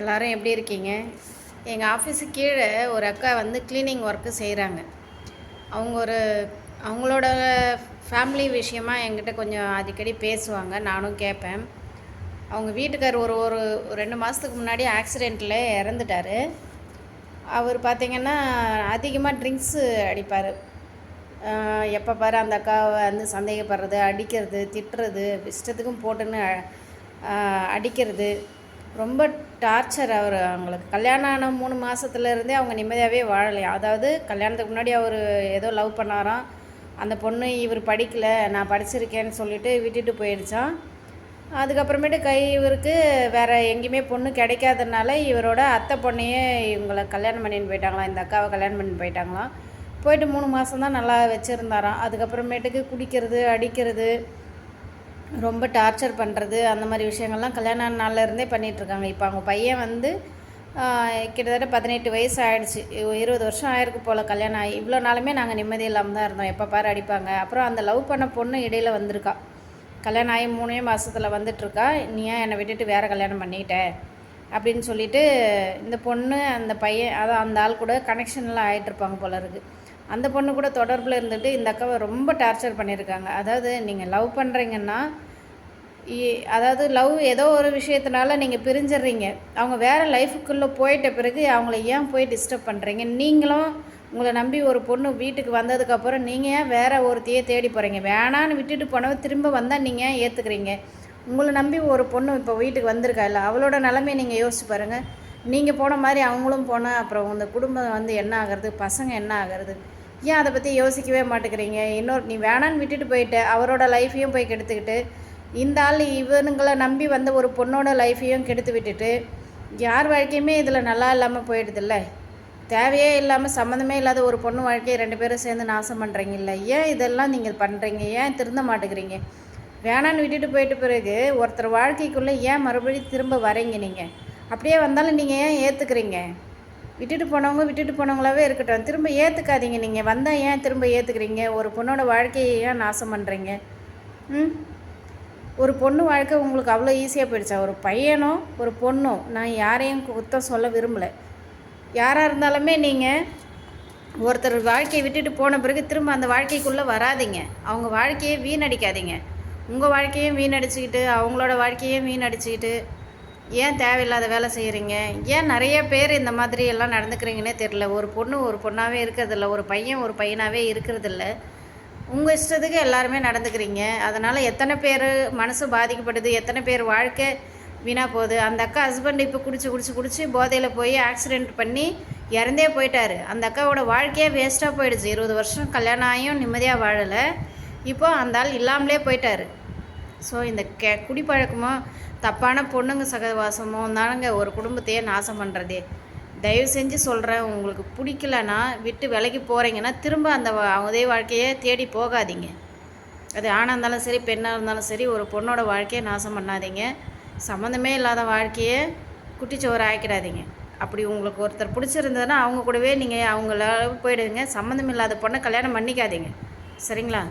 எல்லாரும் எப்படி இருக்கீங்க? எங்கள் ஆஃபீஸு கீழே ஒரு அக்கா வந்து க்ளீனிங் ஒர்க்கு செய்கிறாங்க அவங்க ஒரு அவங்களோட ஃபேமிலி விஷயமா என்கிட்ட கொஞ்சம் அடிக்கடி பேசுவாங்க. நானும் கேட்பேன் அவங்க வீட்டுக்கார் ஒரு ஒரு ரெண்டு மாதத்துக்கு முன்னாடி ஆக்சிடெண்ட்டில் இறந்துட்டார். அவர் பார்த்திங்கன்னா அதிகமாக ட்ரிங்க்ஸு அடிப்பார். எப்போ பாரு அந்த அக்காவை வந்து சந்தேகப்படுறது அடிக்கிறது திட்டுறது இஷ்டத்துக்கும் போட்டுன்னு அடிக்கிறது. ரொம்ப டார்ச்சர் அவர் அவங்களுக்கு. கல்யாணம் ஆன மூணு மாதத்துலேருந்தே அவங்க நிம்மதியாகவே வாழலையா? அதாவது கல்யாணத்துக்கு முன்னாடி அவர் ஏதோ லவ் பண்ணாராம். அந்த பொண்ணு இவர் படிக்கலை நான் படிச்சிருக்கேன்னு சொல்லிட்டு விட்டுட்டு போயிடுச்சான் அதுக்கப்புறமேட்டு கை இவருக்கு வேறு எங்கேயுமே பொண்ணு கிடைக்காதனால இவரோட அத்தை பொண்ணையே இவங்களை கல்யாணம் பண்ணின்னு போயிட்டாங்களாம். இந்த அக்காவை கல்யாணம் பண்ணி போயிட்டாங்களாம். போயிட்டு மூணு மாதம் தான் நல்லா வச்சுருந்தாராம். அதுக்கப்புறமேட்டுக்கு குடிக்கிறது அடிக்கிறது ரொம்ப டார்ச்சர் பண்ணுறது அந்த மாதிரி விஷயங்கள்லாம் கல்யாண நாளில் இருந்தே பண்ணிகிட்ருக்காங்க இப்போ அவங்க பையன் வந்து கிட்டத்தட்ட பதினெட்டு வயசு ஆயிடுச்சு இருபது வருஷம் ஆயிருக்கு போல் கல்யாணம் ஆகி. இவ்வளோ நாளுமே நாங்கள் நிம்மதி இல்லாமல் தான் இருந்தோம். எப்போ பாரு அடிப்பாங்க. அப்புறம் அந்த லவ் பண்ண பொண்ணு இடையில வந்திருக்கா. கல்யாணம் ஆகி மூணே மாதத்தில் வந்துட்டுருக்கா நீ ஏன் என்னை விட்டுட்டு வேறு கல்யாணம் பண்ணிக்கிட்ட அப்படின்னு சொல்லிட்டு இந்த பொண்ணு அந்த பையன் அதான் அந்த ஆள் கூட கனெக்ஷன்லாம் ஆகிட்டுருப்பாங்க போல இருக்குது அந்த பொண்ணு கூட தொடர்பில் இருந்துட்டு இந்த அக்காவை ரொம்ப டார்ச்சர் பண்ணியிருக்காங்க. அதாவது நீங்கள் லவ் பண்ணுறீங்கன்னா இ- அதாவது லவ் ஏதோ ஒரு விஷயத்தினால நீங்கள் பிரிஞ்சிடுறீங்க. அவங்க வேறு லைஃபுக்குள்ளே போயிட்ட பிறகு அவங்கள ஏன் போய் டிஸ்டர்ப் பண்ணுறீங்க நீங்களும் உங்களை நம்பி ஒரு பொண்ணு வீட்டுக்கு வந்ததுக்கப்புறம் நீங்கள் ஏன் வேறு ஒருத்தையே தேடி போகிறீங்க வேணான்னு விட்டுட்டு போனவ திரும்ப வந்தால் நீங்கள் ஏன் ஏற்றுக்கிறீங்க உங்களை நம்பி ஒரு பொண்ணு இப்போ வீட்டுக்கு வந்திருக்கா இல்லை? அவளோட நிலமையை நீங்கள் யோசிச்சு பாருங்கள் நீங்கள் போன மாதிரி அவங்களும் போனால் அப்புறம் இந்த குடும்பம் வந்து என்ன ஆகிறது? பசங்க என்ன ஆகிறது? ஏன் அதை பற்றி யோசிக்கவே மாட்டேங்கிறீங்க? இன்னொரு நீ வேணான்னு விட்டுட்டு போயிட்ட. அவரோட லைஃப்பையும் போய் கெடுத்துக்கிட்டு இந்த ஆள் இவனுங்களை நம்பி வந்த ஒரு பொண்ணோட லைஃப்பையும் கெடுத்து விட்டுட்டு யார் வாழ்க்கையுமே இதில் நல்லா இல்லாமல் போயிடுதில்ல? தேவையே இல்லாமல் சம்மந்தமே இல்லாத ஒரு பொண்ணு வாழ்க்கையை ரெண்டு பேரும் சேர்ந்து நாசம் பண்ணுறீங்கல்ல ஏன் இதெல்லாம் நீங்கள் பண்ணுறீங்க ஏன் திருந்த மாட்டேங்கிறீங்க? வேணான்னு விட்டுட்டு போயிட்டு பிறகு ஒருத்தர் வாழ்க்கைக்குள்ளே ஏன் மறுபடியும் திரும்ப வரீங்க நீங்கள் அப்படியே வந்தாலும் நீங்கள் ஏன் ஏற்றுக்கிறீங்க விட்டுட்டு போனவங்க விட்டுட்டு போனவங்களாவே இருக்கட்டும். திரும்ப ஏற்றுக்காதீங்க நீங்கள் வந்தால் ஏன் திரும்ப ஏற்றுக்கிறீங்க ஒரு பொண்ணோட வாழ்க்கையை ஏன் நாசம் பண்ணுறீங்க ம்? ஒரு பொண்ணு வாழ்க்கை உங்களுக்கு அவ்வளோ ஈஸியாக போயிடுச்சா? ஒரு பையனோ ஒரு பொண்ணும் நான் யாரையும் குத்தம் சொல்ல விரும்பலை. யாராக இருந்தாலுமே நீங்கள் ஒருத்தர் வாழ்க்கையை விட்டுட்டு போன பிறகு திரும்ப அந்த வாழ்க்கைக்குள்ளே வராதீங்க. அவங்க வாழ்க்கையை வீணடிக்காதீங்க. உங்கள் வாழ்க்கையும் வீணடிச்சுக்கிட்டு அவங்களோட வாழ்க்கையும் வீணடிச்சுக்கிட்டு ஏன் தேவையில்லாத வேலை செய்கிறீங்க ஏன் நிறைய பேர் இந்த மாதிரி எல்லாம் நடந்துக்கிறீங்கன்னே தெரில ஒரு பொண்ணு ஒரு பொண்ணாகவே இருக்கிறதில்ல. ஒரு பையன் ஒரு பையனாகவே இருக்கிறதில்ல. உங்கள் இஷ்டத்துக்கு எல்லாருமே நடந்துக்கிறீங்க. அதனால் எத்தனை பேர் மனசு பாதிக்கப்படுது? எத்தனை பேர் வாழ்க்கை வீணாக போகுது? அந்த அக்கா ஹஸ்பண்ட் இப்போ குடிச்சு குடிச்சு குடிச்சு போதையில் போய் ஆக்சிடெண்ட் பண்ணி இறந்தே போயிட்டார். அந்த அக்காவோட வாழ்க்கையே வேஸ்ட்டாக போயிடுச்சு. இருபது வருஷம் கல்யாணம் ஆகியும் நிம்மதியாக வாழலை. இப்போ அந்த ஆள் இல்லாமலே போயிட்டார். ஸோ இந்த கே குடிப்பழக்கமும் தப்பான பொண்ணுங்க சகவாசமும் தானுங்க ஒரு குடும்பத்தையே நாசம் பண்ணுறதே தயவு செஞ்சு சொல்கிறேன் உங்களுக்கு பிடிக்கலன்னா விட்டு விலைக்கு போகிறீங்கன்னா திரும்ப அந்த அதே வாழ்க்கையை தேடி போகாதீங்க. அது ஆணாக இருந்தாலும் சரி பெண்ணாக இருந்தாலும் சரி ஒரு பொண்ணோட வாழ்க்கையை நாசம் பண்ணாதீங்க. சம்மந்தமே இல்லாத வாழ்க்கையை குட்டிச்சோறு ஆக்கிடாதீங்க. அப்படி உங்களுக்கு ஒருத்தர் பிடிச்சிருந்ததுன்னா அவங்க கூடவே நீங்கள் அவங்கள போயிடுவீங்க சம்மந்தம் இல்லாத பொண்ணை கல்யாணம் பண்ணிக்காதீங்க. சரிங்களா?